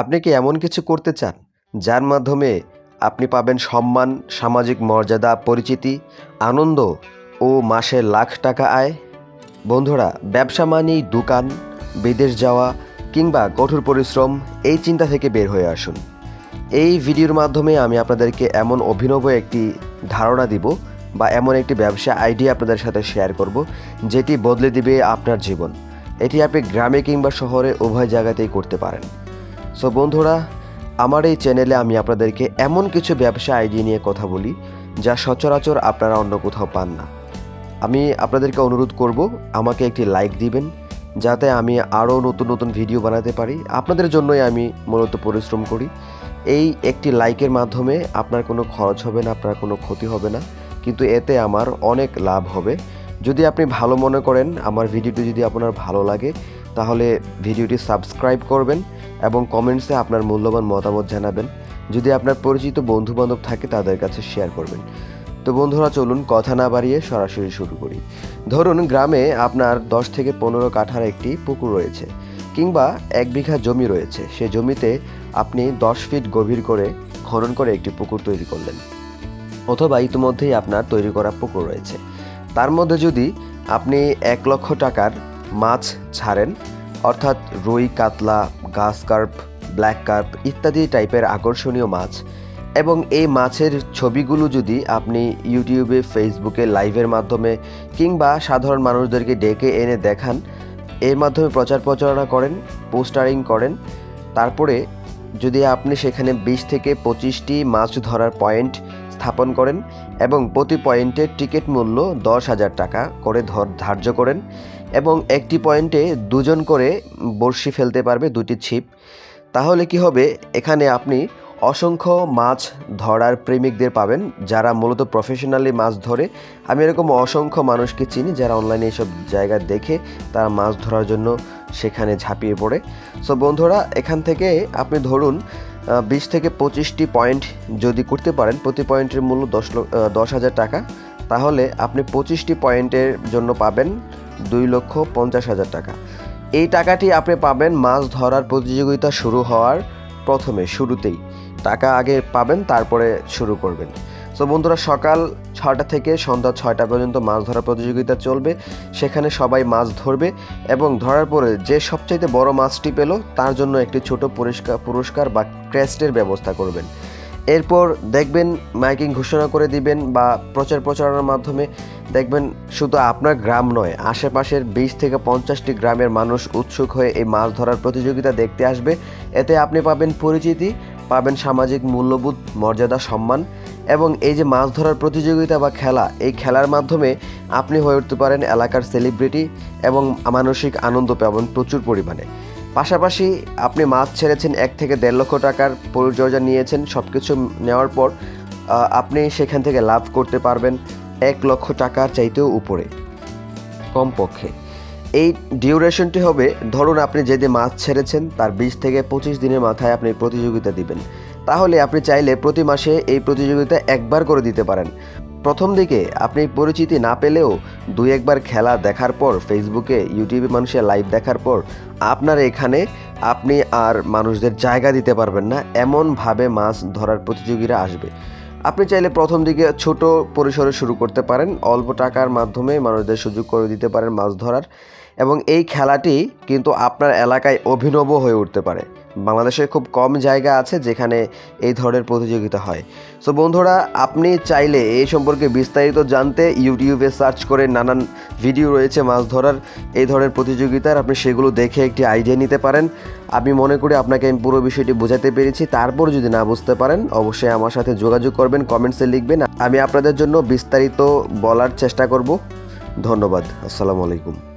আপনি কি এমন কিছু করতে চান, যার মাধ্যমে আপনি পাবেন সম্মান, সামাজিক মর্যাদা, পরিচিতি, আনন্দ ও মাসে লাখ টাকা আয়? বন্ধুরা, ব্যবসা মানেই দোকান, বিদেশ যাওয়া কিংবা কঠোর পরিশ্রম, এই চিন্তা থেকে বের হয়ে আসুন। এই ভিডিওর মাধ্যমে আমি আপনাদেরকে এমন অভিনব একটি ধারণা দিব বা এমন একটি ব্যবসা আইডিয়া আপনাদের সাথে শেয়ার করব, যেটি বদলে দিবে আপনার জীবন। এটি আপনি গ্রামে কিংবা শহরে উভয় জায়গাতেই করতে পারেন। সো বন্ধুরা, আমার এই চ্যানেলে আমি আপনাদেরকে এমন কিছু ব্যবসা আইডিয়া নিয়ে কথা বলি, যা সচরাচর আপনারা অন্য কোথাও পান না। আমি আপনাদেরকে অনুরোধ করব, আমাকে একটি লাইক দিবেন, যাতে আমি আরও নতুন নতুন ভিডিও বানাতে পারি। আপনাদের জন্যই আমি মূলত পরিশ্রম করি। এই একটি লাইকের মাধ্যমে আপনার কোনো খরচ হবে না, আপনার কোনো ক্ষতি হবে না, কিন্তু এতে আমার অনেক লাভ হবে। যদি আপনি ভালো মনে করেন, আমার ভিডিওটি যদি আপনার ভালো লাগে তাহলে ভিডিওটি সাবস্ক্রাইব করবেন এবং কমেন্টসে আপনার মূল্যবান মতামত জানাবেন। যদি আপনার পরিচিত বন্ধু বান্ধব থাকে, তাদের কাছে শেয়ার করবেন। তো বন্ধুরা, চলুন কথা না বাড়িয়ে সরাসরি শুরু করি। ধরুন, গ্রামে আপনার দশ থেকে পনেরো কাঠার একটি পুকুর রয়েছে কিংবা এক বিঘা জমি রয়েছে। সে জমিতে আপনি দশ ফিট গভীর করে খনন করে একটি পুকুর তৈরি করলেন অথবা ইতিমধ্যেই আপনার তৈরি করা পুকুর রয়েছে। তার মধ্যে যদি আপনি এক লক্ষ টাকার মাছ ছাড়েন, অর্থাৎ রুই, কাতলা, গাছ কার্প, ব্ল্যাক কার্প ইত্যাদি টাইপের আকর্ষণীয় মাছ। এবং এই মাছের ছবিগুলো যদি আপনি ইউটিউবে, ফেসবুকে লাইভের মাধ্যমে কিংবা সাধারণ মানুষদেরকে ডেকে এনে দেখান, এর মাধ্যমে প্রচার প্রচারণা করেন, পোস্টারিং করেন, তারপরে যদি আপনি সেখানে বিশ থেকে পঁচিশটি মাছ ধরার পয়েন্ট স্থাপন করেন এবং প্রতি পয়েন্টের টিকিট মূল্য দশ হাজার টাকা করে ধর, ধার্য করেন এবং একটি পয়েন্টে দুজন করে বড়শি ফেলতে পারবে দুটি ছিপ। তাহলে কি হবে? এখানে আপনি অসংখ্য মাছ ধরার প্রেমিকদের পাবেন, যারা মূলত প্রফেশনালি মাছ ধরে। আমি এরকম অসংখ্য মানুষকে চিনি যারা অনলাইনে এসব জায়গা দেখে তারা মাছ ধরার জন্য সেখানে ঝাঁপিয়ে পড়ে। সো বন্ধুরা, এখান থেকে আপনি ধরুন বিশ থেকে পঁচিশটি পয়েন্ট যদি করতে পারেন, প্রতি পয়েন্টের মূল্য দশ দশ হাজার টাকা, তাহলে আপনি পঁচিশটি পয়েন্টের জন্য পাবেন দুই লক্ষ পঞ্চাশ হাজার টাকা। এই টাকাটি আপনি পাবেন মাছ ধরার প্রতিযোগিতা শুরু হওয়ার প্রথমে, শুরুতেই। টাকা আগে পাবেন, তারপরে শুরু করবেন। সো বন্ধুরা, সকাল ছটা থেকে সন্ধ্যা ছয়টা পর্যন্ত মাছ ধরার প্রতিযোগিতা চলবে। সেখানে সবাই মাছ ধরবে এবং ধরার পরে যে সবচাইতে বড় মাছটি পেল, তার জন্য একটি ছোট পুরস্কার পুরস্কার বা ক্রেস্টের ব্যবস্থা করবেন। এরপর দেখবেন মাইকিং ঘোষণা করে দিবেন বা প্রচার প্রচারণার মাধ্যমে দেখবেন, শুধু আপনার গ্রাম নয়, আশেপাশের বিশ থেকে পঞ্চাশটি গ্রামের মানুষ উৎসুক হয়ে এই মাছ ধরার প্রতিযোগিতা দেখতে আসবে। এতে আপনি পাবেন পরিচিতি, পাবেন সামাজিক মূল্যবোধ, মর্যাদা, সম্মান এবং এই যে মাছ ধরার প্রতিযোগিতা বা খেলা, এই খেলার মাধ্যমে আপনি হয়ে উঠতে পারেন এলাকার সেলিব্রিটি এবং মানসিক আনন্দ পাবেন প্রচুর পরিমাণে। পাশাপাশি আপনি মাছ ছেড়েছেন এক থেকে দেড় লক্ষ টাকার পরিচর্যা নিয়েছেন সব কিছু নেওয়ার পর আপনি সেখান থেকে লাভ করতে পারবেন। এক লক্ষ টাকার চাইতেও উপরে, কমপক্ষে। এই ডিউরেশনটি হবে, ধরুন আপনি যেদিন মাছ ছেড়েছেন, তার বিশ থেকে পঁচিশ দিনের মাথায় আপনি প্রতিযোগিতা দিবেন। তাহলে আপনি চাইলে প্রতি মাসে এই প্রতিযোগিতা একবার করে দিতে পারেন। প্রথম দিকে আপনি পরিচিতি না পেলেও দুই একবার খেলা দেখার পর ফেসবুকে ইউটিউবে মানুষের লাইভ দেখার পর, আপনার এখানে আপনি আর মানুষদের জায়গা দিতে পারবেন না। এমনভাবে মাছ ধরার প্রতিযোগীরা আসবে। আপনি চাইলে প্রথম দিকে ছোট পরিসরে শুরু করতে পারেন। অল্প টাকার মাধ্যমে মানুষদের সুযোগ করে দিতে পারেন মাছ ধরার। এবং এই খেলাটি কিন্তু আপনার এলাকায় অভিনব হয়ে উঠতে পারে। বাংলাদেশে খুব কম জায়গা আছে যেখানে এই ধরনের প্রতিযোগিতা হয়। সো বন্ধুরা, আপনি চাইলে এই সম্পর্কে বিস্তারিত জানতে ইউটিউবে সার্চ করে নানান ভিডিও রয়েছে মাছ ধরার। এই ধরনের প্রতিযোগিতার আপনি সেগুলো দেখে একটি আইডিয়া নিতে পারেন। আমি মনে করি আপনাকে আমি পুরো বিষয়টি বোঝাতে পেরেছি। তারপর যদি না বুঝতে পারেন, অবশ্যই আমার সাথে যোগাযোগ করবেন, কমেন্টসে লিখবেন। আমি আপনাদের জন্য বিস্তারিত বলার চেষ্টা করব। ধন্যবাদ। আসসালামু আলাইকুম।